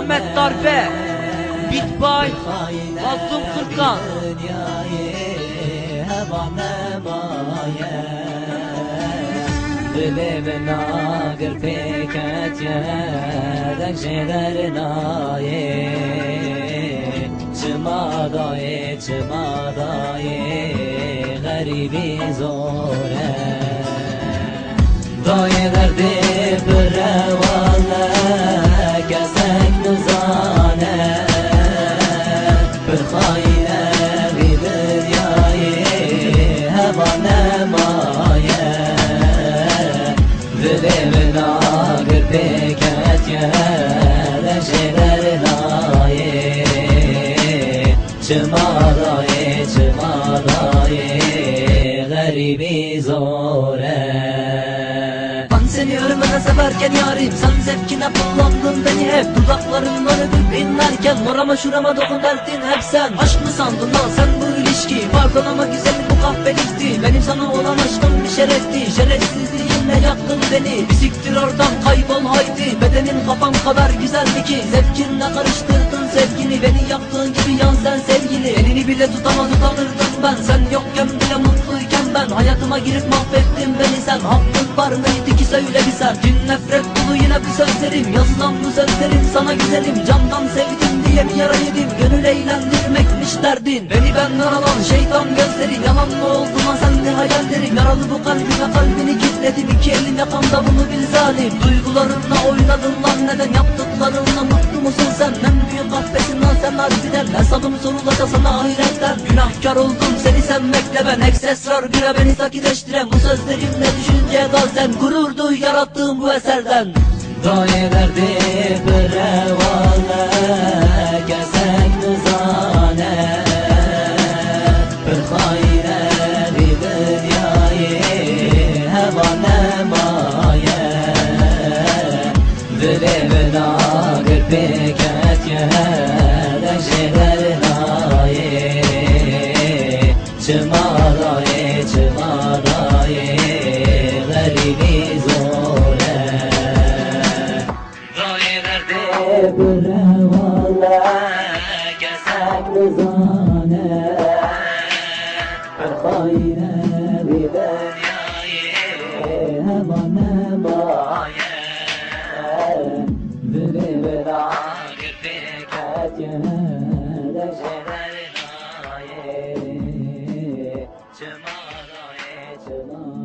Ahmet Darbe Beat by Mazlum Furkan. Dili ve nagır peket yedek şeyler naye Çıma daye, çıma daye Garibi zore Daye derdi Çıma daye Garibi zore. Ben seni ölümüne severken yarim Sen zevkine kullandın beni hep. Dudaklarından öpüp inlerken Morama şurama dokun derdin hep sen. Aşk mı sandın lan sen bu ilişki? Pardon ama güzelim bu kahpelikti Benim sana olan aşkım bir şerefti. Şerefsizliğinle yaktın beni? Bir siktir oradan kaybol haydi. Bedenin kafam kadar güzeldi ki. Zevkinle karıştırdın sevgini? Beni yaktığın gibi Elini bile tutamaz utanırdım ben. Sen yokken bile mutluyken ben. Hayatıma girip mahvettin beni. Sen Hakkın var mıydı ki söyle bir sen. Dün nefret dolu yine bir sözlerim. Yazılan bu sözlerim sana güzelim. Candan sevdim diye mi yara yedim. Gönül eğlendirmekmiş derdin. Beni benden alan şeytan gözleri Yalan mı oldu lan sende hayallerim Yaralı bu kalbime kalbini kilitledim. İki elim yakanda bunu bil zalim. Duygularınla oynadın lan neden? Yaptıklarınla mutlu musun sen? En büyük kahpesin lan sen harbiden Hesabım sorulacak sana ahiretten Günahkar oldum. Seni sevmekle ben Eks esrar bire beni sakileştiren Bu sözlerimle düşünceye dal sen Gurur duy yarattığım bu eserden. Daye derdi bre valla Kesek nuzane Bir hayre bir dünyayı Hevane maye Dilimin ağır peket yedek Çıma daye, çıma daye Garibi zore Daye derdi bre valla Kesek rızane Bir hayre bir dünyayı Hevane maye Dilimin ağır peket yedek चमाराए चमा